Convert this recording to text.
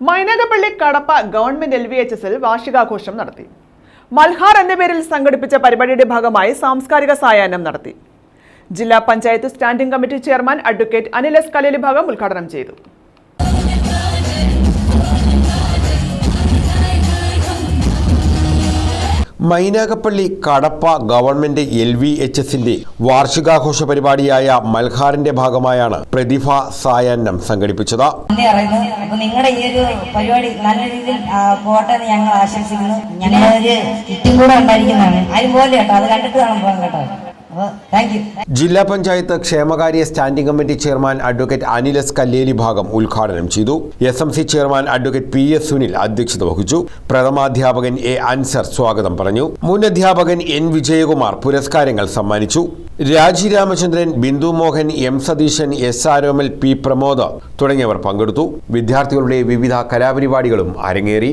Mynagappally Kadappa government L V H എസിൽ വാർഷികാഘോഷം നടത്തി. മൽഹാർ എന്ന പേരിൽ സംഘടിപ്പിച്ച പരിപാടിയുടെ ഭാഗമായി സാംസ്കാരിക സായാഹ്നം നടത്തി. ജില്ലാ panchayat standing committee chairman advocate Anil S Kaleli ഭാഗം ഉദ്ഘാടനം ചെയ്തു. Mynagappally Kadappa government L V H എസിന്റെ വാർഷികാഘോഷ പരിപാടിയായ മൽഹാറിന്റെ ഭാഗമായാണ് പ്രതിഭ സായാഹ്നം സംഘടിപ്പിച്ചത്. നിങ്ങളുടെ ഈ ഒരു പരിപാടി നല്ല രീതിയിൽ പോട്ടെ എന്ന് ഞങ്ങൾ ആശംസിക്കുന്നു. ഞങ്ങളൊരു കിറ്റും കൂടെ ഉണ്ടായിരിക്കുന്നതാണ്. ആരും കേട്ടോ അത് കണ്ടിട്ട് കാണാൻ പോകാൻ കേട്ടോ. ജില്ലാ പഞ്ചായത്ത് ക്ഷേമകാര്യ standing committee chairman advocate അനിലസ് Kalleli ഭാഗം ഉദ്ഘാടനം ചെയ്തു. S M C chairman advocate P S Sunil അധ്യക്ഷത വഹിച്ചു. പ്രഥമാധ്യാപകൻ എ അൻസർ സ്വാഗതം പറഞ്ഞു. മുൻ അധ്യാപകൻ എൻ വിജയകുമാർ പുരസ്കാരങ്ങൾ സമ്മാനിച്ചു. Raji Ramachandran Bindu Mohan M Satheesan S Aromal P Pramod തുടങ്ങിയവർ പങ്കെടുത്തു. വിദ്യാർത്ഥികളുടെ വിവിധ കലാപരിപാടികളും അരങ്ങേറി.